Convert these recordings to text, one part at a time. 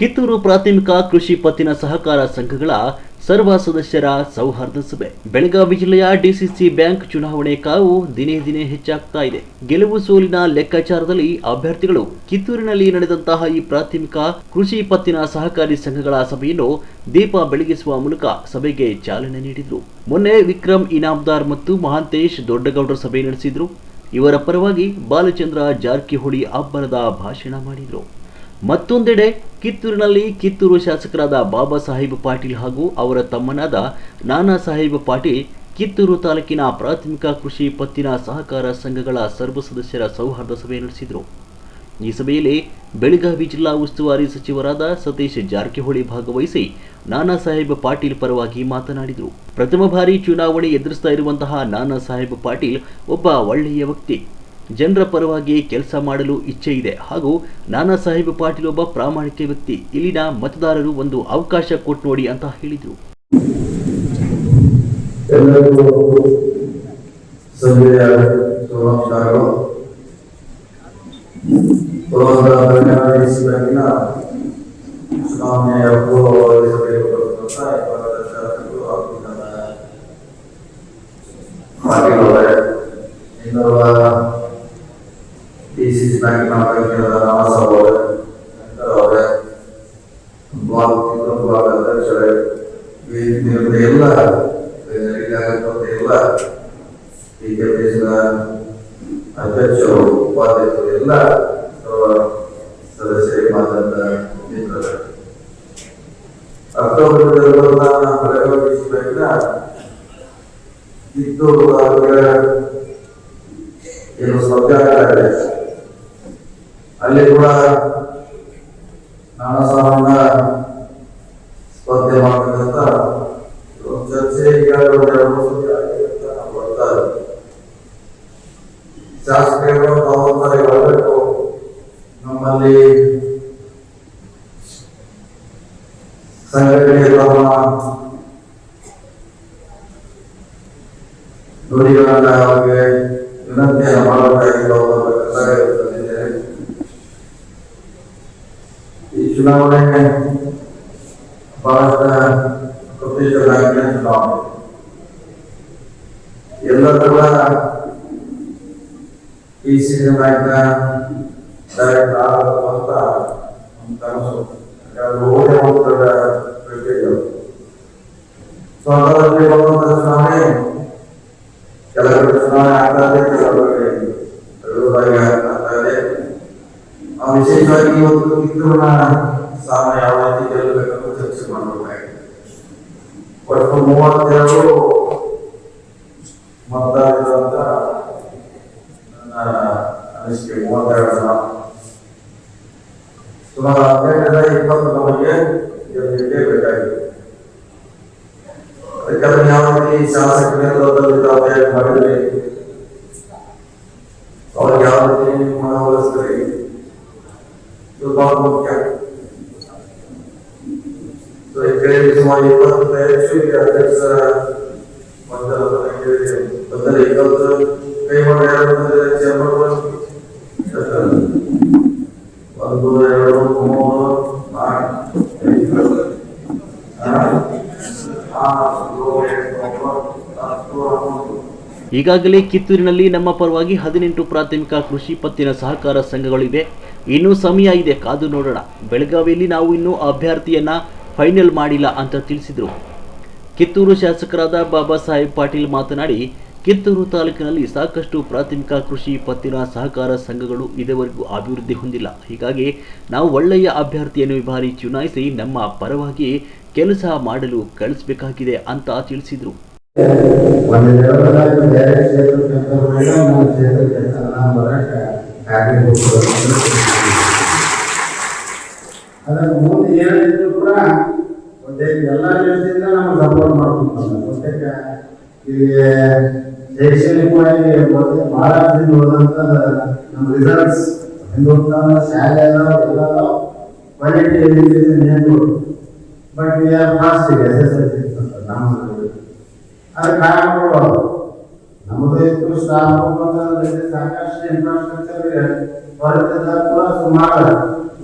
ಕಿತ್ತೂರು ಪ್ರಾಥಮಿಕ ಕೃಷಿ ಪತ್ತಿನ ಸಹಕಾರ ಸಂಘಗಳ ಸರ್ವ ಸದಸ್ಯರ ಸೌಹಾರ್ದ ಸಭೆ. ಬೆಳಗಾವಿ ಜಿಲ್ಲೆಯ ಡಿಸಿಸಿ ಬ್ಯಾಂಕ್ ಚುನಾವಣೆ ಕಾವು ದಿನೇ ದಿನೇ ಹೆಚ್ಚಾಗ್ತಾ ಇದೆ. ಗೆಲುವು ಸೋಲಿನ ಲೆಕ್ಕಾಚಾರದಲ್ಲಿ ಅಭ್ಯರ್ಥಿಗಳು ಕಿತ್ತೂರಿನಲ್ಲಿ ನಡೆದಂತಹ ಈ ಪ್ರಾಥಮಿಕ ಕೃಷಿ ಪತ್ತಿನ ಸಹಕಾರಿ ಸಂಘಗಳ ಸಭೆಯನ್ನು ದೀಪ ಬೆಳಗಿಸುವ ಮೂಲಕ ಸಭೆಗೆ ಚಾಲನೆ ನೀಡಿದರು. ಮೊನ್ನೆ ವಿಕ್ರಮ್ ಇನಾಮ್ದಾರ್ ಮತ್ತು ಮಹಾಂತೇಶ್ ದೊಡ್ಡಗೌಡರ ಸಭೆ ನಡೆಸಿದ್ರು. ಇವರ ಪರವಾಗಿ ಬಾಲಚಂದ್ರ ಜಾರಕಿಹೊಳಿ ಅಬ್ಬರದ ಭಾಷಣ ಮಾಡಿದರು. ಮತ್ತೊಂದೆಡೆ ಕಿತ್ತೂರಿನಲ್ಲಿ ಕಿತ್ತೂರು ಶಾಸಕರಾದ ಬಾಬಾ ಸಾಹೇಬ್ ಪಾಟೀಲ್ ಹಾಗೂ ಅವರ ತಮ್ಮನಾದ ನಾನಾ ಸಾಹೇಬ್ ಪಾಟೀಲ್ ಕಿತ್ತೂರು ತಾಲೂಕಿನ ಪ್ರಾಥಮಿಕ ಕೃಷಿ ಪತ್ತಿನ ಸಹಕಾರ ಸಂಘಗಳ ಸರ್ವ ಸದಸ್ಯರ ಸೌಹಾರ್ದ ಸಭೆ ನಡೆಸಿದರು. ಈ ಸಭೆಯಲ್ಲಿ ಬೆಳಗಾವಿ ಜಿಲ್ಲಾ ಉಸ್ತುವಾರಿ ಸಚಿವರಾದ ಸತೀಶ್ ಜಾರಕಿಹೊಳಿ ಭಾಗವಹಿಸಿ ನಾನಾ ಸಾಹೇಬ್ ಪಾಟೀಲ್ ಪರವಾಗಿ ಮಾತನಾಡಿದರು. ಪ್ರಥಮ ಬಾರಿ ಚುನಾವಣೆ ಎದುರಿಸ್ತಾ ಇರುವಂತಹ ನಾನಾ ಸಾಹೇಬ್ ಪಾಟೀಲ್ ಒಬ್ಬ ಒಳ್ಳೆಯ ವ್ಯಕ್ತಿ. ಜನರ ಪರವಾಗಿ ಕೆಲಸ ಮಾಡಲು ಇಚ್ಛೆ ಇದೆ. ಹಾಗೂ ನಾನಾ ಸಾಹೇಬ್ ಪಾಟೀಲ್ ಒಬ್ಬ ಪ್ರಾಮಾಣಿಕ ವ್ಯಕ್ತಿ. ಇಲ್ಲಿನ ಮತದಾರರು ಒಂದು ಅವಕಾಶ ಕೊಟ್ಟು ನೋಡಿ ಅಂತ ಹೇಳಿದರು. ಚುನಾವಣೆಯ ಸಭೆಗೆ ಬರುವಂತ ಇಬ್ಬರ ಶಾಸಕರು ಹಾಗೂ ನನ್ನ ಪಾಟೀಲ್ ಅವರೇ ಇನ್ನೋರ್ವ ಡಿಸಿಸಿ ಬ್ಯಾಂಕಿನ ಬ್ಯಾಂಕಿನ ರಾಮಸಾಬ್ ಅವರೇ ಶಂಕರ್ ಅವರೇ ಬ್ಲಾಕ್ ಇನ್ನೊಂದು ಬ್ಲಾಕ್ ಅಧ್ಯಕ್ಷರೇ ವೇದಿಕೆಯಲ್ಲಿ ಎಲ್ಲ ದೇಶದ ಅಧ್ಯಕ್ಷರು ಉಪಾಧ್ಯಕ್ಷರು ಎಲ್ಲ ಸದಸ್ಯರಿಗೆ ಮಿತ್ರರೇ ಅಕ್ಟೋಬರ್ ಬ್ಯಾಂಕಿನ ಕಿತ್ತೂರು ಏನು ಶೌಚಾಲಯ ಇದೆ ಅಲ್ಲಿ ಕೂಡ ನಾನಾ ಸಾಮಾನ್ಯ ಸ್ಪರ್ಧೆ ಮಾಡಬೇಕಂತ ಒಂದು ಚರ್ಚೆ ಈಗ ಒಂದು ಎರಡು ಮೂರು ಸತಿ ಆಗಿದೆ ಅಂತ ನಾವು ಬರ್ತಾ ಇದ್ದೀವಿ. ಶಾಸಕರು ತಾವಂತಾರೆ ಹೇಳಬೇಕು ನಮ್ಮಲ್ಲಿ ಸಂಘಟನೆ ತಮ್ಮ ನುಡಿಗಳನ್ನ ಅವರಿಗೆ ವಿನಂತಿಯನ್ನು ಮಾಡಬೇಕಾಗಿಲ್ಲ ಅವರ ಕರ್ತವ್ಯ ಇರ್ತದೆ. ಈ ಚುನಾವಣೆ ಬಹಳಷ್ಟ ಪ್ರತಿಷ್ಠ ಬ್ಯಾಂಕಿನ ಚುನಾವಣೆ ಎಲ್ಲ ಕೂಡ ಈ ಸಿಟಿ ಬ್ಯಾಂಕ್ನ ಡೈರೆಕ್ಟ್ ಆಗಬೇಕು ಅಂತ ನಮ್ಮ ಕನಸು ಯಾಕಂದ್ರೆ ಓದೇ ಒಂದು ದೊಡ್ಡ ಪ್ರಿವಿಲೇಜ್ ಅದು. ಸೊ ಅದರಲ್ಲಿ ಬರುವಂತ ಚುನಾವಣೆ ಕೆಲವರು ಚುನಾವಣೆ ಆಗ್ತಾ ಇದೆ ಕೆಲವರಿಗೆ ವಿರೋಧವಾಗಿ ಆಗ್ತಾ ಇದೆ ಆ ವಿಶೇಷವಾಗಿ ಇವತ್ತು ಕಿತ್ತೂರಿನ ಸ್ಥಾನ ಯಾವ ರೀತಿ ಗೆಲ್ಲಬೇಕಂತ ಚರ್ಚೆ ಮಾಡಬೇಕಾಗಿದೆ ಒಟ್ಟು ಮೂವತ್ತೆರಡು ಮತದಾರರು ಅಂತ ನನ್ನ ಅನಿಸಿಕೆ ಮೂವತ್ತೆರಡು ಜನ ಸುಮಾರು ಹದಿನೆಂಟರಿಂದ ಇಪ್ಪತ್ತು ನಮಗೆ ಗೆಲ್ಲಲಿಕ್ಕೆ ಬೇಕಾಗಿದೆ ಅದಕ್ಕೆಲ್ಲ ಯಾವ ರೀತಿ ಶಾಸಕ ನೇತೃತ್ವದಲ್ಲಿ ತಾವು ಮಾಡಿದ್ರೆ ಅವ್ರಿಗೆ ಯಾವ ರೀತಿ ಮನವೊಲಿಸ್ತಾರೆ ಇದು ಬಹಳ ಮುಖ್ಯ ಸೊ ಈ ಕಡೆ ಸುಮಾರು ಇಪ್ಪತ್ತೈದು ಈಗ ಅಧ್ಯಕ್ಷರ ಮಂಡಲದ ಕೇಳಿದೆ ಬಂದರೆ ಇವತ್ತು ಕೈ ಮಾಡಿ ಚೇರ್ಮನ್ ಒಂದು ಎರಡು ಮೂರು ನಾಲ್ಕು ಈಗಾಗಲೇ ಕಿತ್ತೂರಿನಲ್ಲಿ ನಮ್ಮ ಪರವಾಗಿ ಹದಿನೆಂಟು ಪ್ರಾಥಮಿಕ ಕೃಷಿ ಪತ್ತಿನ ಸಹಕಾರ ಸಂಘಗಳಿವೆ. ಇನ್ನೂ ಸಮಯ ಇದೆ, ಕಾದು ನೋಡೋಣ. ಬೆಳಗಾವಿಯಲ್ಲಿ ನಾವು ಇನ್ನೂ ಅಭ್ಯರ್ಥಿಯನ್ನ ಫೈನಲ್ ಮಾಡಿಲ್ಲ ಅಂತ ತಿಳಿಸಿದರು. ಕಿತ್ತೂರು ಶಾಸಕರಾದ ಬಾಬಾ ಸಾಹೇಬ್ ಪಾಟೀಲ್ ಮಾತನಾಡಿ, ಕಿತ್ತೂರು ತಾಲೂಕಿನಲ್ಲಿ ಸಾಕಷ್ಟು ಪ್ರಾಥಮಿಕ ಕೃಷಿ ಪತ್ತಿನ ಸಹಕಾರ ಸಂಘಗಳು ಇದುವರೆಗೂ ಅಭಿವೃದ್ಧಿ ಹೊಂದಿಲ್ಲ. ಹೀಗಾಗಿ ನಾವು ಒಳ್ಳೆಯ ಅಭ್ಯರ್ಥಿಯನ್ನು ಈ ಚುನಾಯಿಸಿ ನಮ್ಮ ಪರವಾಗಿ ಕೆಲಸ ಮಾಡಲು ಕಳಿಸಬೇಕಾಗಿದೆ ಅಂತ ತಿಳಿಸಿದರು. ಒಂದು ದೇವರಾದ ಬೇರೆ ಕ್ಷೇತ್ರಕ್ಕೆ ಬರಬೇಡ ನಮ್ಮ ಕ್ಷೇತ್ರಕ್ಕೆ ನಾವು ಬರಕ್ಕೆ ಕಾರ್ಯ ಅದಕ್ಕೆ ಮುಂದೆ ಏನಿದ್ರು ಕೂಡ ಒಂದೇ ಎಲ್ಲ ರೀತಿಯಿಂದ ನಾವು ಸಪೋರ್ಟ್ ಮಾಡ್ಕೊಂಡು ಪ್ರತ್ಯೇಕ ಈಗ ಶೈಕ್ಷಣಿಕವಾಗಿ ಮೊದಲು ಭಾಳ ದಿನ ಉಳಿದಂತ ನಮ್ಮ ರಿಸಲ್ಟ್ಸ್ ಹಿಂದೂಸ್ತಾನ ಶಾಲೆ ಅದಾವ ಎಲ್ಲ ಅದಾವ ಕ್ವಾಲಿಟಿ ಎಜುಕೇಶನ್ ಏನು ಬಟ್ ವಿ ಆರ್ ಫಾಸ್ಟ್ ಈಗ ಎಸ್ ಎಸ್ ಎಲ್ ಸಿ ನಮ್ಮ ಅದು ಕಾರಣಗಳು ನಮ್ಮದು ನಮ್ಮ ಸ್ಟಾಫ್ ಸಾಕಷ್ಟು ಇನ್ಫ್ರಾಸ್ಟ್ರಕ್ಚರ್ ಹೊರತಿದ್ದ ಕೂಡ ಸುಮಾರು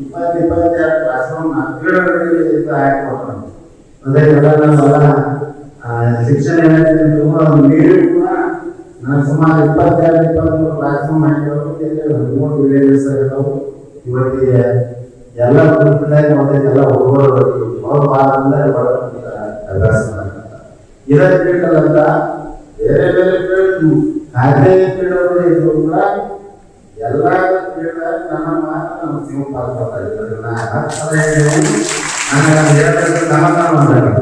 ಇಪ್ಪತ್ತು, ಇಪ್ಪತ್ತೆರಡು ಕ್ಲಾಸ್ ರೂಮ್ ತಿಂಗಳಲ್ಲಿ ಇದು ಶಿಕ್ಷಣ ಇಲಾಖೆ ತುಂಬ ಸುಮಾರು ಇಪ್ಪತ್ತೆರಡು ಇಪ್ಪತ್ತ್ಮೂರು ಕ್ಲಾಸ್ ಮಾಡಿರೋರು ಮೂರು ವಿಲೇಜಸ್ ಇವತ್ತಿಗೆ ಎಲ್ಲ ಎಲ್ಲ ಹುಡುಗರು ಅವ್ರ ಭಾಗದಿಂದ ಅಭ್ಯಾಸ ಇದರ ಫೀಲ್ಡ್ ಬೇರೆ ಬೇರೆ ಫೀಲ್ಡ್ ಖಾತೆ ಫೀಲ್ಡ್ ಅವರು ಇದ್ರು ಕೂಡ ಎಲ್ಲ ಫೀಲ್ಡ್ ನನ್ನ ಮಾತ್ರ ನಮ್ಮ ಜೀವ ಪಾಲ್ಕೊಳ್ತಾ ಇದ್ದಾರೆ. ನನಗೆ ಹೇಳೋದಕ್ಕೆ ಸಮಾಧಾನ ಮಾಡಬೇಕು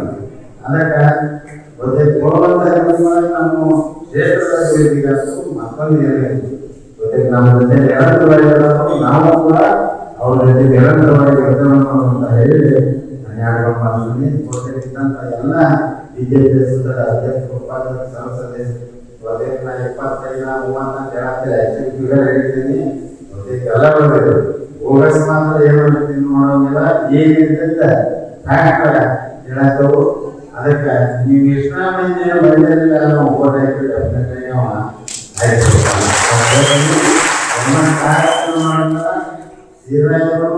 ಅದಕ್ಕೆ ಕೊಡುವಂತ ಹೆಸರುಗಳು ನಮ್ಮ ಕ್ಷೇತ್ರದ ಮಕ್ಕಳಿಗೆ ನಮ್ಮ ಜೊತೆ ನಿರಂತರವಾಗಿ ನಾವು ಕೂಡ ಅವ್ರ ಜೊತೆ ನಿರಂತರವಾಗಿ ಕೆಲಸ ಮಾಡುವಂತ ಹೇಳಿ ನಾನು ಎಲ್ಲ ಬಿಜೆಪಿ ಅಧ್ಯಕ್ಷ ಉಪಾಧ್ಯಕ್ಷ ಸಂಸದೆ ಮತ್ತೆ ನಾ ಇಪ್ಪತ್ತೈದು ಬಂದಿದೆ ಮಾತ್ರ ಏನು ಅದಕ್ಕೆ ನೀವು ಮಂದಿ ಬಂದಿರಲಿಲ್ಲ ನಾವು ಕಾರ್ಯಕ್ರಮ ಶ್ರೀರಾಯವರು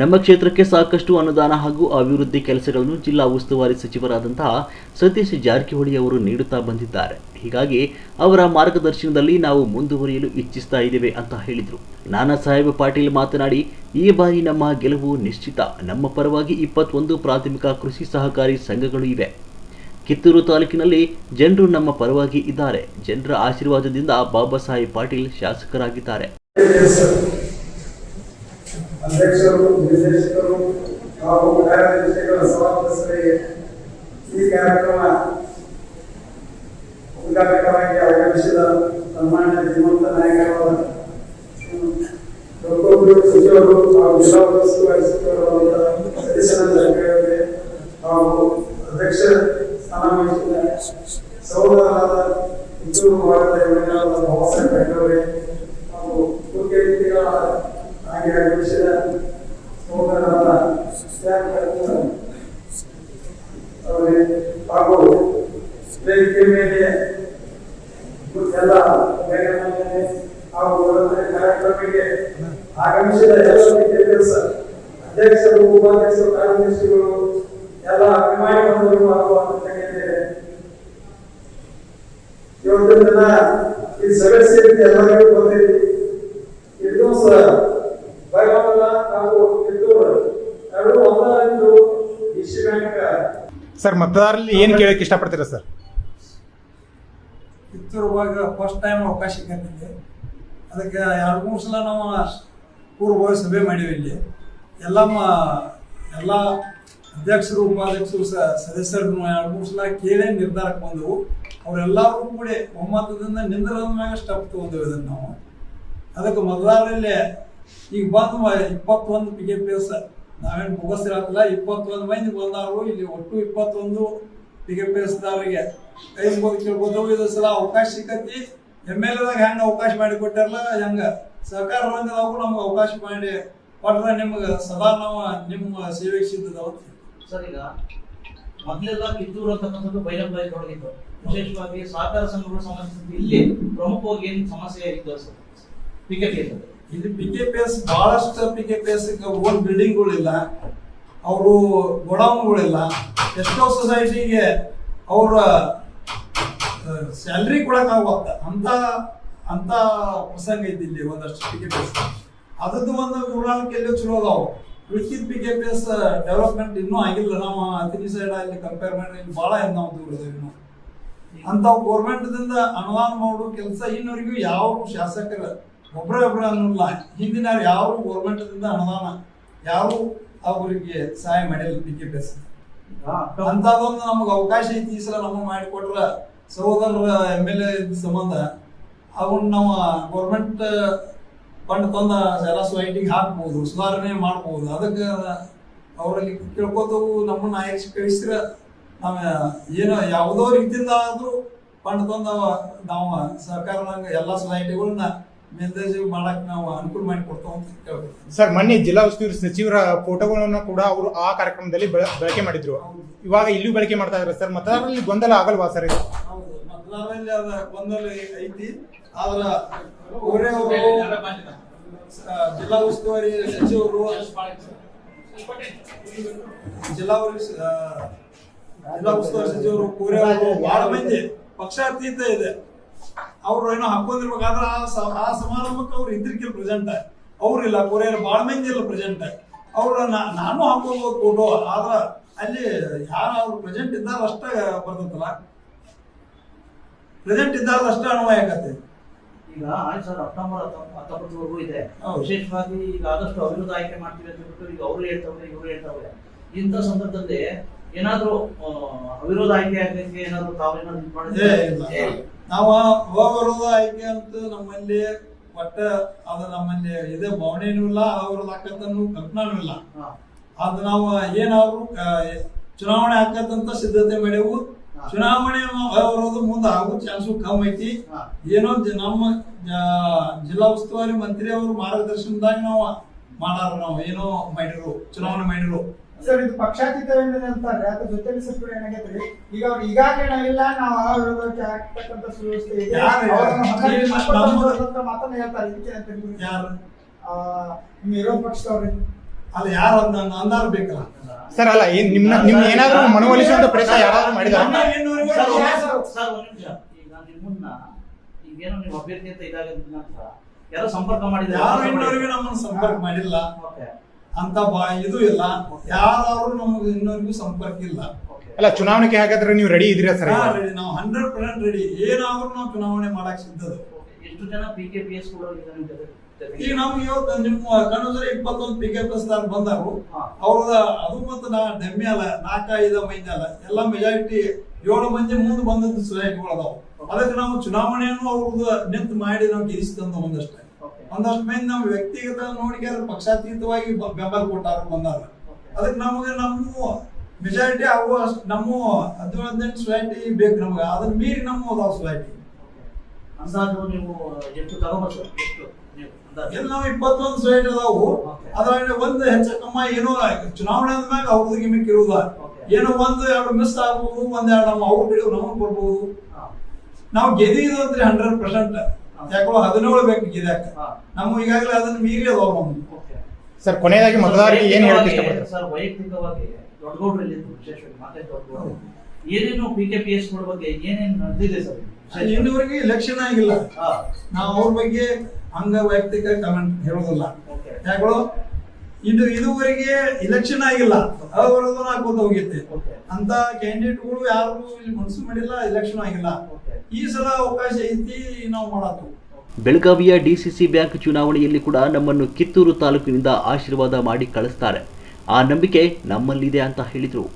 ನಮ್ಮ ಕ್ಷೇತ್ರಕ್ಕೆ ಸಾಕಷ್ಟು ಅನುದಾನ ಹಾಗೂ ಅಭಿವೃದ್ಧಿ ಕೆಲಸಗಳನ್ನು ಜಿಲ್ಲಾ ಉಸ್ತುವಾರಿ ಸಚಿವರಾದಂತಹ ಸತೀಶ್ ಜಾರಕಿಹೊಳಿ ಅವರು ನೀಡುತ್ತಾ ಬಂದಿದ್ದಾರೆ. ಹೀಗಾಗಿ ಅವರ ಮಾರ್ಗದರ್ಶನದಲ್ಲಿ ನಾವು ಮುಂದುವರಿಯಲು ಇಚ್ಛಿಸ್ತಾ ಇದ್ದೇವೆ ಅಂತ ಹೇಳಿದರು. ನಾನಾ ಸಾಹೇಬ್ ಪಾಟೀಲ್ ಮಾತನಾಡಿ, ಈ ಬಾರಿ ನಮ್ಮ ಗೆಲುವು ನಿಶ್ಚಿತ. ನಮ್ಮ ಪರವಾಗಿ ಇಪ್ಪತ್ತೊಂದು ಪ್ರಾಥಮಿಕ ಕೃಷಿ ಸಹಕಾರಿ ಸಂಘಗಳು ಇವೆ. ಕಿತ್ತೂರು ತಾಲೂಕಿನಲ್ಲಿ ಜನರು ನಮ್ಮ ಪರವಾಗಿ ಇದ್ದಾರೆ ಜನರ ಆಶೀರ್ವಾದದಿಂದ ಬಾಬಾ ಸಾಹೇಬ್ ಪಾಟೀಲ್ ಶಾಸಕರಾಗಿದ್ದಾರೆ ಹಾಗೂ ಅಧ್ಯಕ್ಷ ವಹಿಸಿದ ಸಹೋದರರಾದ ಕಿತ್ತೂರು ಭಾಗದ ಯುವಕರಾದ ಬಾಬಾಸಾಹೇಬ್ ಪಾಟೀಲ್ ಹಾಗೂ ಮುಖ್ಯ ಅತಿಥಿಗಳಾದ ಹಾಗೆ ಸಹೋದರರಾದ ಅವರೇ ಹಾಗೂ ವೇದಿಕೆ ಮೇಲೆ ಎಲ್ಲ ಗಣ್ಯಮಾನ್ಯರೇ ಹಾಗೂ ಇವತ್ತಿನ ಕಾರ್ಯಕ್ರಮಕ್ಕೆ ಆಗಮಿಸಿದ ಎಲ್ಲ ಕೆಲಸ ಅಧ್ಯಕ್ಷರು ಉಪಾಧ್ಯಕ್ಷರು ಕಾರ್ಯದರ್ಶಿಗಳು ಎಲ್ಲ ಅಭಿಮಾನಿ ಬಂಧುಗಳು ಹಾಗೂ ತಂಗಿಯಂದಿರೇ ಈ ಸಭೆ ಎಲ್ಲರಿಗೂ ಬಂದಿದೆ ಇದು ಸಹ ಬೈಬಲ್ಲ ಹಾಗೂ ಕಿತ್ತೂರು ಎರಡು ಒಂದಾಗಿದ್ದು ವಿಶ್ವ ಬ್ಯಾಂಕ್ ಸರ್ ಮತದಾರರಲ್ಲಿ ಏನು ಕೇಳಕ್ಕೆ ಇಷ್ಟಪಡ್ತೀರಾ ಸರ್? ಕಿತ್ತೂರು ಭಾಗ ಫಸ್ಟ್ ಟೈಮ್ ಅವಕಾಶ ಸಿಕ್ಕಂತಿದೆ ಅದಕ್ಕೆ ಎರಡು ಮೂರು ಸಲ ನಾವು ಪೂರ್ವಭಾವಿ ಸಭೆ ಮಾಡೀವಿ ಇಲ್ಲಿ. ಎಲ್ಲ ಮ- ಎಲ್ಲ ಅಧ್ಯಕ್ಷರು, ಉಪಾಧ್ಯಕ್ಷರು ಸದಸ್ಯರು ಎರಡು ಮೂರು ಸಲ ಕೇಳೇ ನಿರ್ಧಾರಕ್ಕೆ ಬಂದವು. ಅವರೆಲ್ಲರೂ ಕೂಡ ಒಮ್ಮತದಿಂದ ನಿಂದ್ರದ ಮ್ಯಾಗ ಸ್ಟೆಪ್ ತಗೊಂಡೇವೆ ಇದನ್ನು ನಾವು. ಅದಕ್ಕೆ ಮೊದಲಾರಲ್ಲಿ ಈಗ ಬಂದು ಇಪ್ಪತ್ತೊಂದು ಪಿ ಕೆ ಪಿ ಎಸ್ ನಾವೇನು ಮುಗಿಸ್ತಿರಲ್ಲ ಇಪ್ಪತ್ತೊಂದು ಮಂದಿ ಬಂದಾರು ಇಲ್ಲಿ ಒಟ್ಟು ಇಪ್ಪತ್ತೊಂದು ಪಿ ಕೆ ಪಿ ಎಸ್ದವರಿಗೆ ಕೈ ಮುಗಿದು ಕೇಳ್ಬೋದು ಇದು ಸಲ ಅವಕಾಶ ಸಿಕ್ಕತಿ. ಎಂ ಎಲ್ ಎದಾಗ ಹೆಂಗೆ ಅವಕಾಶ ಮಾಡಿ ಕೊಟ್ಟಾರಲ್ಲ, ಹೆಂಗ? ಸರ್ಕಾರ ರಂಗದಾಗೂ ನಮ್ಗೆ ಅವಕಾಶ ಮಾಡಿ ಕೊಟ್ಟರೆ ನಿಮ್ಗೆ ಸದಾ ನಾವು ನಿಮ್ಮ ಸೇವೆಗೆ ಸಿದ್ಧದವ ಸರ್, ಈಗ ಮೊದಲೆಲ್ಲ ಕಿತ್ತೂರು ಅಂತಕ್ಕಂಥದ್ದು ಬೈಲಂಬೈದೊಳಗಿತ್ತು ವಿಶೇಷವಾಗಿ ಸಹಕಾರ ಸಂಘಗಳು ಸಂಬಂಧಿಸಿದ ಇಲ್ಲಿ ಪ್ರಮುಖವಾಗಿ ಏನು ಸಮಸ್ಯೆ ಆಗಿತ್ತು ಸರ್? ಇರ್ತದೆ ಇಲ್ಲಿ ಪಿ ಕೆ ಪಿ ಎಸ್ ಬಹಳಷ್ಟು P K P S own ಬಿಲ್ಡಿಂಗ್ಗಳಿಲ್ಲ ಅವರು ಗೋಡೌನ್ಗಳಿಲ್ಲ ಎಷ್ಟೋ ಸೊಸೈಟಿಗೆ ಅವರ ಸ್ಯಾಲ್ರಿ ಕೊಡಕ್ ಆಗುತ್ತ ಅಂತ ಅಂತ ಪ್ರಸಂಗ ಐತಿ ಇಲ್ಲಿ ಒಂದಷ್ಟು ಎಸ್ ಅದದ್ದು ಒಂದು ಮೂರ್ನಾಲ್ಕು ಎಲ್ಲೋ ಚಲೋ ಅದಾವ. ಉಳಿಕಿದ P K P S development ಇನ್ನೂ ಆಗಿಲ್ಲ. ನಾವು ಅತಿನಿ ಸೈಡ್ ಅಲ್ಲಿ ಕಂಪೇರ್ ಮಾಡಿ ಇಲ್ಲಿ ಭಾಳ ನಾವು ದೂರ ಇದೇವೆ ಇನ್ನು ಅಂಥವು ದಿಂದ ಅನುದಾನ ಮಾಡೋ ಕೆಲಸ ಇನ್ನವರೆಗೂ ಯಾವ ಶಾಸಕರ ಒಬ್ಬರೇ ಒಬ್ಬರ ಅನ್ನೋಲ್ಲ. ಹಿಂದಿನ ಯಾರು ದಿಂದ ಅನುದಾನ ಯಾರು ಅವರಿಗೆ ಸಹಾಯ ಮಾಡಿಲ್ಲ ಪಿ ಕೆ ಪಿ ಎಸ್ ಅಂತದೊಂದು ನಮಗೆ ಅವಕಾಶ ಐತಿ. ಈ ಸಲ ನಮಗೆ ಮಾಡಿಕೊಟ್ರ ಸಹೋದರ ಎಂ ಎಲ್ ಎ ಸಂಬಂಧ ಅವನ್ನ ನಾವು ಗೌರ್ಮೆಂಟ್ ಫಂಡ್ ತಂದ ಎಲ್ಲ ಸೊಸೈಟಿಗೆ ಹಾಕ್ಬೋದು ಸುಧಾರಣೆ ಮಾಡ್ಬೋದು. ಅದಕ್ಕೆ ಅವರಲ್ಲಿ ಕೇಳ್ಕೊತವು ನಮ್ಮನ್ನ ಆಯ್ಕೆ ಕಳಿಸಿದ್ರೆ ನಾವ ಏನೋ ಯಾವುದೋ ರೀತಿಯಿಂದ ಆದ್ರೂ ಫಂಡ್ ತಂದ ನಾವು ಸರ್ಕಾರದಂಗ ಎಲ್ಲ ಸೊಸೈಟಿಗಳನ್ನ ಮೆಸೇಜ್ ಮಾಡಕ್ ನಾವು ಅನುಕೂಲ ಮಾಡಿ ಕೊಡ್ತಾವ ಅಂತ ಸರ್ ಮೊನ್ನೆ ಜಿಲ್ಲಾ ಉಸ್ತುವಾರಿ ಸಚಿವರ ಫೋಟೋಗಳನ್ನು ಕೂಡ ಅವರು ಆ ಕಾರ್ಯಕ್ರಮದಲ್ಲಿ ಬಳ- ಬಳಕೆ ಮಾಡಿದ್ರು. ಇವಾಗ ಇಲ್ಲೂ ಬಳಕೆ ಮಾಡ್ತಾ ಇದ್ದಾರೆ ಸರ್ ಮತದಾರರಲ್ಲಿ ಗೊಂದಲ ಆಗಲ್ವಾ ಸರ್ ಇದು? ಎಲ್ಲರಲ್ಲಿ ಅದ ಗೊಂದಲ ಐತಿ. ಆದ್ರೆ ಜಿಲ್ಲಾ ಉಸ್ತುವಾರಿ ಸಚಿವರು ಜಿಲ್ಲಾ ಜಿಲ್ಲಾ ಉಸ್ತುವಾರಿ ಸಚಿವರು ಕೋರೆ ಅವರು ಬಹಳ ಮಂದಿ ಪಕ್ಷಾತೀತ ಇದೆ. ಅವ್ರು ಏನೋ ಹಾಕೊಂಡಿರ್ಬೇಕಾದ್ರೆ ಆ ಸಮಾರಂಭಕ್ಕೆ ಅವ್ರು ಇದ್ರಿಕಿಲ್ಲ ಪ್ರೆಸೆಂಟ್ ಅವ್ರಿಲ್ಲ ಕೊರಿಯರ್ ಬಹಳ ಮಂದಿ ಇಲ್ಲ ಪ್ರೆಸೆಂಟ್ ಅವ್ರ ನಾನು ಹಾಕೋಬಹುದು ಫೋಟೋ ಆದ್ರ ಅಲ್ಲಿ ಯಾರು ಅವ್ರು ಪ್ರೆಸೆಂಟ್ ಇದ್ದಾರ ಅಷ್ಟ ಬರ್ತೈತಲ್ಲ ಪ್ರೆಸೆಂಟ್ ಇದ್ದಾರ ಅಷ್ಟ ಅನ್ವಯ ಆಗತ್ತೆ. ಈಗ ಆಯ್ತು ಸರ್ ಅಕ್ಟೋಬರ್ ಹತ್ತೊಂಬತ್ತು ಹತ್ತೊಂಬತ್ತರವರೆಗೂ ಇದೆ. ವಿಶೇಷವಾಗಿ ಈಗ ಆದಷ್ಟು ಅವಿರೋಧ ಆಯ್ಕೆ ಮಾಡ್ತೀವಿ ಅಂತ ಹೇಳ್ಬಿಟ್ಟು ಈಗ ಅವರು ಹೇಳ್ತಾವ್ರೆ ಇವ್ರು ಹೇಳ್ತಾವ್ರೆ ಇಂಥ ಸಂದರ್ಭದಲ್ಲಿ ಏನಾದ್ರೂ ಅವಿರೋಧ ಆಯ್ಕೆ ಆಗಲಿಕ್ಕೆ ಏನಾದ್ರು ತಾವೇನಾದ್ರು ಮಾಡಿದ್ರೆ. ನಾವು ಅವಿರೋಧ ಆಯ್ಕೆ ಅಂತ ನಮ್ಮಲ್ಲಿ ಒಟ್ಟ ಅದು ನಮ್ಮಲ್ಲಿ ಇದೆ ಭಾವನೆನೂ ಇಲ್ಲ ಅವ್ರದ್ದು ಹಾಕತ್ತೂ ಕಲ್ಪನಾನೂ ಇಲ್ಲ. ಅದು ನಾವು ಏನಾದ್ರು ಚುನಾವಣೆ ಹಾಕತ್ತಂತ ಸಿದ್ಧತೆ ಮಾಡೇವು. ಚುನಾವಣೆ ಬರೋದು ಮುಂದೆ ಆಗೋ ಚಾನ್ಸು ಕಮ್ಮಿ ಐತಿ. ಏನೋ ನಮ್ಮ ಜಿಲ್ಲಾ ಉಸ್ತುವಾರಿ ಮಂತ್ರಿ ಅವರು ಮಾರ್ಗದರ್ಶನದಾಗ ನಾವು ಮಾಡಾರ ನಾವು. ಏನೋ ಮಾಡಿರು ಚುನಾವಣೆ ಮಾಡಿರು ಸರ್ ಇದು ಪಕ್ಷಾತೀತವೇನಿದೆ ಅಂತಾರೆ ಅದ್ರ ಜೊತೆಲಿ ಏನಾಗೈತ್ರಿ ಈಗ ಅವ್ರು ಈಗಾಗಲೇ ನಾವಿಲ್ಲ ನಾವು ಆ ವಿರೋಧಕ್ಕೆ ಆಗ್ತಕ್ಕಂಥ ಸುವ್ಯವಸ್ಥೆ ಇದೆ. ಮಾತನ್ನ ಹೇಳ್ತಾರೆ. ಇದಕ್ಕೆ ಅಂತ ಯಾರು? ವಿರೋಧ ಪಕ್ಷದವ್ರಿ. ಅಲ್ಲ ಯಾರು? ಅದನ್ನ ಅಂದಾರ ಬೇಕಲ್ಲ. ಸರ್ ಅಲ್ಲ ಏನ್ ನಿಮ್ನ ನಿಮ್ ಏನಾದ್ರು ಮನವೊಲಿಸುವಂತ ಪ್ರಯತ್ನ ಯಾರಾದ್ರೂ ಮಾಡಿದಾರ? ನಮ್ಮ ಸರ್, ನಾವು- ಒಂದ್ ನಿಮಿಷ, ಸರ್, ಒಂದ್ ಈಗ ನಿಮ್ಮನ್ನ ಈಗೇನೋ ನೀವು ಅಭ್ಯರ್ಥಿ ಅಂತ ಇದಾಗ ನಂತರ ಯಾರೋ ಸಂಪರ್ಕ ಮಾಡಿದ್ರೆ ಯಾರು ಇನ್ನವರೆಗೂ ನಮ್ಮನ್ನು ಸಂಪರ್ಕ ಮಾಡಿಲ್ಲ? ಓಕೆ. ಅಂತ ಬಾ ಇದು ಇಲ್ಲ. ಯಾರಾದ್ರೂ ನಮಗೆ ಸಂಪರ್ಕ ಇಲ್ಲ. ಓಕೆ. ಅಲ್ಲ ಚುನಾವಣೆಗೆ ಹಾಗಾದ್ರೆ ನೀವು ರೆಡಿ ಇದ್ದೀರಾ ಸರ್ ಹಾ, ready. ನಾವು ಹಂಡ್ರೆಡ್ ಪರ್ಸೆಂಟ್ ರೆಡಿ ಏನಾದ್ರೂ ನಾವು ಚುನಾವಣೆ ಮಾಡಕ್ ಸಿದ್ಧದು ಎಷ್ಟು ಜನ ಪಿ ಕೆ ಪಿ ಎಸ್ ಇದ್ದಾರೆ ಈಗ ನಮ್ಗೆ ಇವತ್ತು ನಿಮ್ಮ ಕಣ್ಣುದ್ರೆ ಇಪ್ಪತ್ತೊಂದು ಪಿ ಕೆ ಎಸ್ ಬಂದಾರು. ಅವ್ರದ ಅದು ಮತ್ತು ನಾ ಡೆಮ್ಮಿ ಅಲ್ಲ ನಾಲ್ಕೈದು ಮಂದಿ ಅಲ್ಲ ಎಲ್ಲ ಮೆಜಾರಿಟಿ ಏಳು ಮಂದಿ ಮುಂದೆ ಬಂದದ್ದು ಸೊಸೈಟಿಗಳು ಅದಾವ ಅದಕ್ಕೆ ನಾವು ಚುನಾವಣೆಯನ್ನು ಅವ್ರದ್ದು ನಿಂತು ಮಾಡಿ ನಾವು ಗೆಲ್ಲಿಸಿದಂತ ಒಂದಷ್ಟೇ. ಒಂದಷ್ಟು ಮಂದಿ ನಾವು ವ್ಯಕ್ತಿಗತ ನೋಡಿಕೆ ಪಕ್ಷಾತೀತವಾಗಿ ಬೆಂಬಲ ಕೊಟ್ಟಾರ ಬಂದಾರ. ಅದಕ್ಕೆ ನಮಗೆ ನಮ್ಮ ಮೆಜಾರಿಟಿ ಅಷ್ಟ್ ನಮ್ಮ ಹದಿನೇಳು ಹದಿನೆಂಟು ಸೊಸೈಟಿ ಬೇಕು ನಮಗೆ. ಅದನ್ನ ಮೀರಿ ನಮ್ಮ ಅದಾವ ಸೊಸೈಟಿ ಅಂದಾಜು ನೀವು ಎಷ್ಟು ತಗೋಬೇಕು ಎಷ್ಟು? ಇಲ್ಲಿ ನಾವು ಇಪ್ಪತ್ತೊಂದು ಸೈಟ್ ಅದಾವು. ಅದ್ರಾಗ ಒಂದು ಹೆಚ್ಚು ಕಮ್ಮ ಏನೋ ಚುನಾವಣೆ ಆದ್ಮ್ಯಾಗ ಅವ್ರದ್ದು ಗಿಮಿಕ್ ಇರುವುದ. ಏನೋ ಒಂದು ಎರಡು ಮಿಸ್ ಆಗ್ಬಹುದು ಒಂದ್ ಎರಡು ನಮ್ಮ ಅವ್ರ ಕಡೆ ನಮಗೆ ಕೊಡ್ಬಹುದು. ನಾವು ಗೆದಿದಂತ್ರಿ ಹಂಡ್ರೆಡ್ ಪರ್ಸೆಂಟ್ ಯಾಕೋ ಹದಿನೇಳು ಬೇಕು ಗೆದ್ಯಾಕ. ನಮ್ಮ ಈಗಾಗಲೇ ಅದನ್ನ ಮೀರಿ ಅದಾವ ನಮ್ದು. ಸರ್ ಕೊನೆಯದಾಗಿ ಮತದಾರರಿಗೆ ಏನು ಹೇಳಕ್ ಇಷ್ಟಪಡ್ತಾರೆ? ಸರ್ ವೈಯಕ್ತಿಕವಾಗಿ ದೊಡ್ಡಗೌಡರಲ್ಲಿ ವಿಶೇಷವಾಗಿ ಮಾತಾಡಿ ದೊಡ್ಡಗೌಡರು. ಏನೇನು ಪಿ ಕೆ ಪಿ ಎಸ್ ಬಗ್ಗೆ ಏನೇನು ನಡೆದಿದೆ ಸರ್? ಇನ್ನೂವರೆಗೆ ಇಲೆಕ್ಷನ್ ಆಗಿಲ್ಲ. ನಾವು ಅವ್ರ ಬಗ್ಗೆ ಹಂಗ ವೈಯಕ್ತಿಕ ಕಮೆಂಟ್ ಹೇಳೋದಿಲ್ಲ ಯಾಕೋ ಇದು ಇದುವರೆಗೆ ಇಲೆಕ್ಷನ್ ಆಗಿಲ್ಲ. ಅವರದ್ದು ಹಾಕೋತ ಹೋಗಿತ್ತೆ. ಅಂತ ಕ್ಯಾಂಡಿಡೇಟ್ಗಳು ಯಾರು ಇಲ್ಲಿ ಮನಸ್ಸು ಮಾಡಿಲ್ಲ ಇಲೆಕ್ಷನ್ ಆಗಿಲ್ಲ. ಈ ಸಲ ಅವಕಾಶ ಐತಿ ನಾವು ಮಾಡತ್ತು ಬೆಳಗಾವಿಯ ಡಿಸಿಸಿ ಬ್ಯಾಂಕ್ ಚುನಾವಣೆಯಲ್ಲಿ ಕೂಡ ನಮ್ಮನ್ನು ಕಿತ್ತೂರು ತಾಲೂಕಿನಿಂದ ಆಶೀರ್ವಾದ ಮಾಡಿ ಕಳಿಸ್ತಾರೆ. ಆ ನಂಬಿಕೆ ನಮ್ಮಲ್ಲಿದೆ ಅಂತ ಹೇಳಿದರು.